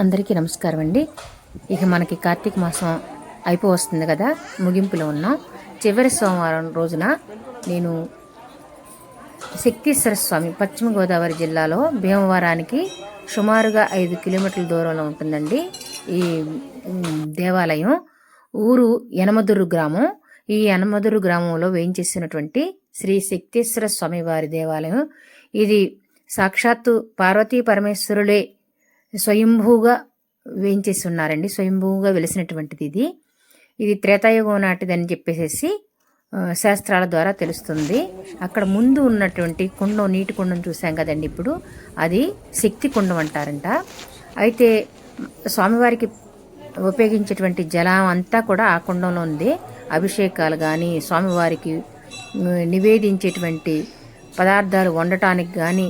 అందరికీ నమస్కారం అండి. ఇక మనకి కార్తీక మాసం అయిపో వస్తుంది కదా ముగింపులో ఉన్నాం. చివరి సోమవారం రోజున నేను శక్తీశ్వర స్వామి పశ్చిమ గోదావరి జిల్లాలో భీమవరానికి సుమారుగా ఐదు కిలోమీటర్ల దూరంలో ఉంటుందండి. ఈ దేవాలయం ఊరు యనమదురు గ్రామం. ఈ యనమదురు గ్రామంలో వేయించేసినటువంటి శ్రీ శక్తీశ్వర స్వామి వారి దేవాలయం. ఇది సాక్షాత్తు పార్వతీ పరమేశ్వరులే స్వయంభూగా వేయించేసి ఉన్నారండి స్వయంభూగా వెలిసినటువంటిది ఇది. ఇది త్రేతాయుగం నాటిదని చెప్పేసి శాస్త్రాల ద్వారా తెలుస్తుంది. అక్కడ ముందు ఉన్నటువంటి కుండం నీటి కుండం చూసాం కదండి ఇప్పుడు. అది శక్తి కుండం అంటారంట. అయితే స్వామివారికి ఉపయోగించేటువంటి జలం అంతా కూడా ఆ కుండంలో ఉంది. అభిషేకాలు కానీ స్వామివారికి నివేదించేటువంటి పదార్థాలు వండటానికి కానీ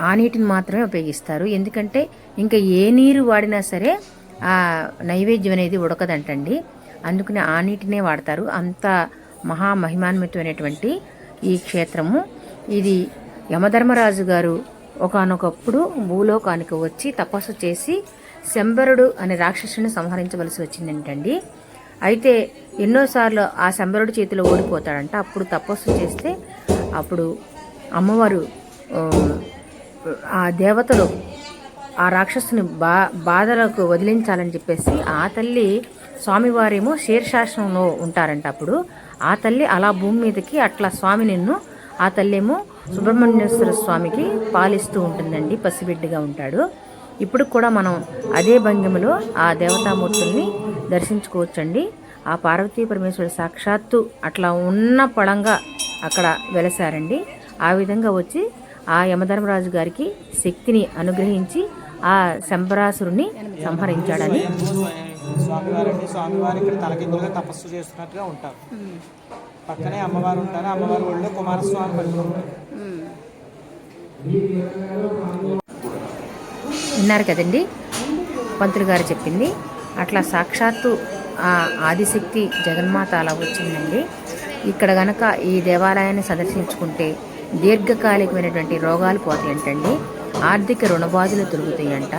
ఆ నీటిని మాత్రమే ఉపయోగిస్తారు. ఎందుకంటే ఇంకా ఏ నీరు వాడినా సరే ఆ నైవేద్యం అనేది ఉడకదంటండి. అందుకని ఆ నీటినే వాడతారు. అంత మహామహిమాన్వితమైనటువంటి ఈ క్షేత్రము. ఇది యమధర్మరాజు గారు ఒకానొకప్పుడు భూలోకానికి వచ్చి తపస్సు చేసి శంబరుడు అనే రాక్షసుని సంహరించవలసి వచ్చిందంటండి. అయితే ఎన్నోసార్లు ఆ శంబరుడి చేతిలో ఓడిపోతాడంట. అప్పుడు తపస్సు చేస్తే అప్పుడు అమ్మవారు ఆ, దేవతలు ఆ రాక్షసుని బా బాధలకు వదిలించాలని చెప్పేసి ఆ తల్లి స్వామివారేమో శీర్షాసనంలో ఉంటారంట అప్పుడు. ఆ తల్లి అలా భూమి మీదకి అట్లా స్వామి నిన్ను ఆ తల్లి ఏమో సుబ్రహ్మణ్యేశ్వర స్వామికి పాలిస్తూ ఉంటుందండి పసిబిడ్డగా ఉంటాడు. ఇప్పుడు కూడా మనం అదే భంగిమలో ఆ దేవతామూర్తుల్ని దర్శించుకోవచ్చండి. ఆ పార్వతీ పరమేశ్వరుడు సాక్షాత్తు అట్లా ఉన్న పడంగా అక్కడ వెలసారండి. ఆ విధంగా వచ్చి ఆ యమధర్మరాజు గారికి శక్తిని అనుగ్రహించి ఆ శంబరాసురుని సంహరించాడని. స్వామివారండి. స్వామివారు ఇక్కడ తలకిందులుగా తపస్సు చేస్తున్నట్టుగా ఉంటారు. పక్కనే అమ్మవారు ఉంటారు. అమ్మవారి ఒళ్ళో కుమారస్వామి విన్నారు కదండి? పంతులు గారు చెప్పింది. అట్లా సాక్షాత్తు ఆ ఆదిశక్తి జగన్మాత అలా వచ్చిందండి. ఇక్కడ గనక ఈ దేవాలయాన్ని సందర్శించుకుంటే దీర్ఘకాలికమైనటువంటి రోగాలు పోతాయంటండి. ఆర్థిక రుణబాధలు తొలుగుతాయంట.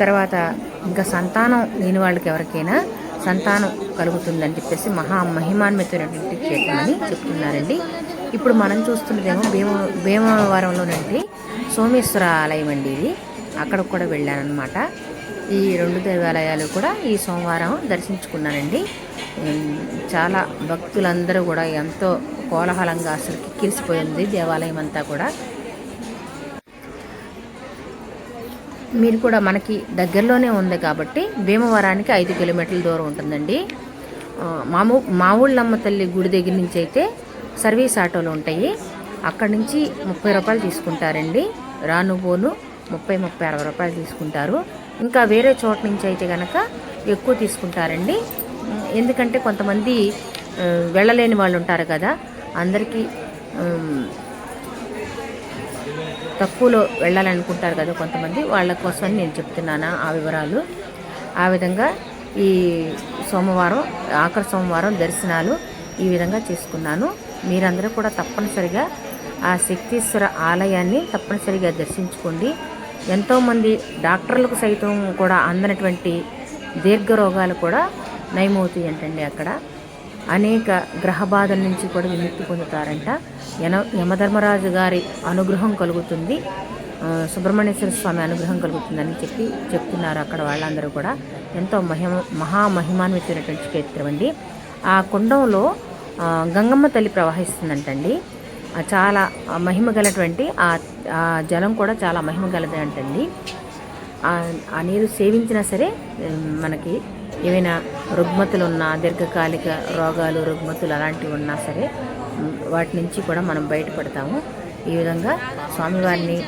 తర్వాత ఇంకా సంతానం లేని వాళ్ళకి ఎవరికైనా సంతానం కలుగుతుందని చెప్పేసి మహా మహిమాన్వితమైనటువంటి క్షేత్రం అని చెప్తున్నారండి. ఇప్పుడు మనం చూస్తున్నదేమో భీమ భీమవరంలోనండి. సోమేశ్వర ఆలయం అండి ఇది. అక్కడికి కూడా వెళ్ళానమాట ఈ రెండు దేవాలయాలు కూడా ఈ సోమవారం దర్శించుకున్నానండి. చాలా భక్తులందరూ కూడా ఎంతో కోలాహలంగా అసలు కిక్కిరిసిపోయింది దేవాలయం అంతా కూడా. మీరు కూడా మనకి దగ్గరలోనే ఉంది కాబట్టి భీమవరానికి ఐదు కిలోమీటర్ల దూరం ఉంటుందండి. మాము మామూ మా ఊళ్ళమ్మ తల్లి గుడి దగ్గర నుంచి అయితే సర్వీస్ ఆటోలు ఉంటాయి. అక్కడి నుంచి ముప్పై రూపాయలు తీసుకుంటారండి. రాను పోను ముప్పై ముప్పై అరవై రూపాయలు తీసుకుంటారు. ఇంకా వేరే చోట నుంచి అయితే కనుక ఎక్కువ తీసుకుంటారండి. ఎందుకంటే కొంతమంది వెళ్ళలేని వాళ్ళు ఉంటారు కదా. అందరికీ తక్కువలో వెళ్ళాలనుకుంటారు కదా కొంతమంది వాళ్ళ కోసం నేను చెప్తున్నాను ఆ వివరాలు. ఆ విధంగా ఈ సోమవారం ఆఖరి సోమవారం దర్శనాలు ఈ విధంగా చేసుకున్నాను. మీరందరూ కూడా తప్పనిసరిగా ఆ శక్తీశ్వర ఆలయాన్ని తప్పనిసరిగా దర్శించుకోండి. ఎంతోమంది డాక్టర్లకు సైతం కూడా అందనటువంటి దీర్ఘ రోగాలు కూడా నయమవుతాయి అంటండి అక్కడ. అనేక గ్రహ బాధల నుంచి కూడా విముక్తి పొందుతారంట. యన యమధర్మరాజు గారి అనుగ్రహం కలుగుతుంది. సుబ్రహ్మణ్యేశ్వర స్వామి అనుగ్రహం కలుగుతుందని చెప్పి చెప్తున్నారు అక్కడ వాళ్ళందరూ కూడా. ఎంతో మహిమ మహామహిమాన్వితమైనటువంటి క్షేత్రం అండి. ఆ కుండంలో గంగమ్మ తల్లి ప్రవహిస్తుందంటండి. చాలా మహిమ గలటువంటి ఆ జలం కూడా చాలా మహిమ గలది అంటండి ఆ- నీరు సేవించినా సరే మనకి ఏవైనా రుగ్మతులు ఉన్నా దీర్ఘకాలిక రోగాలు రుగ్మతులు అలాంటివి ఉన్నా సరే వాటి నుంచి కూడా మనం బయటపడతాము. ఈ విధంగా స్వామివారిని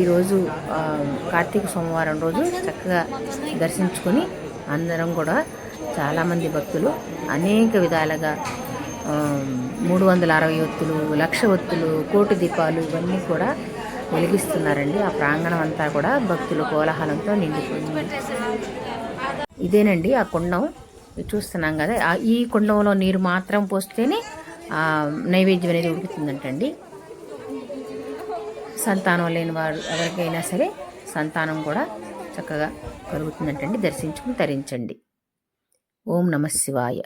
ఈరోజు కార్తీక సోమవారం రోజు చక్కగా దర్శించుకొని అందరం కూడా చాలామంది భక్తులు అనేక విధాలుగా మూడు వందల అరవై ఒత్తులు లక్ష ఒత్తులు కోటి దీపాలు ఇవన్నీ కూడా వెలిగిస్తున్నారండి. ఆ ప్రాంగణం అంతా కూడా భక్తుల కోలాహలంతో నిండిపోయింది. ఇదేనండి ఆ కుండం. చూస్తున్నాం కదా ఆ- ఈ కుండంలో నీరు మాత్రం పోస్తేనే ఆ నైవేద్యం అనేది ఉడుకుతుందంటండి. సంతానం లేని వారు ఎవరికైనా సరే సంతానం కూడా చక్కగా కలుగుతుందంటండి. దర్శించుకుని తరించండి. ఓం నమ శివాయ.